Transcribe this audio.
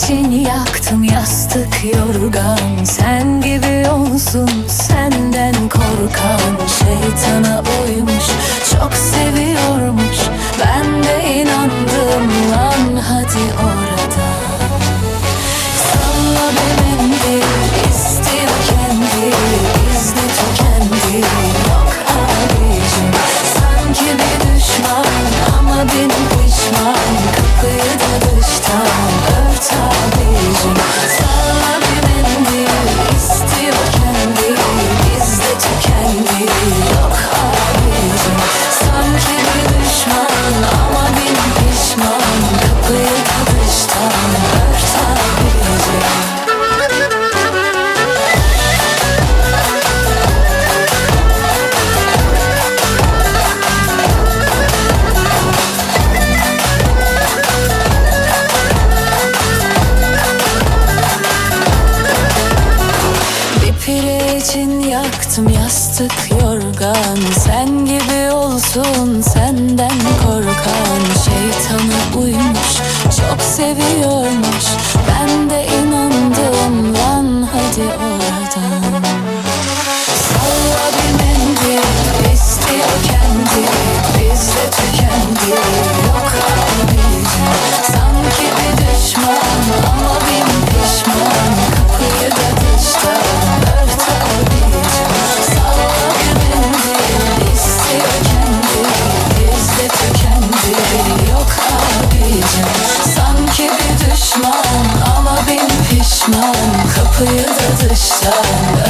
Ateşini yaktım yastık yorgan. Sen gibi olsun senden korkan Şeytana uymuş. Çok seviyormuş Ben de inandım. Lan hadi orada. Salla bebendi istiyor kendi Bizde tükendi. Yok abicim Sanki bir düşman ama benim pişman. Kapıyı Pire için yaktım yastık yorgan. Sen gibi olsun senden korkan Şeytana uymuş çok seviyormuş Düşman ama bin pişman Kapıyı da dıştan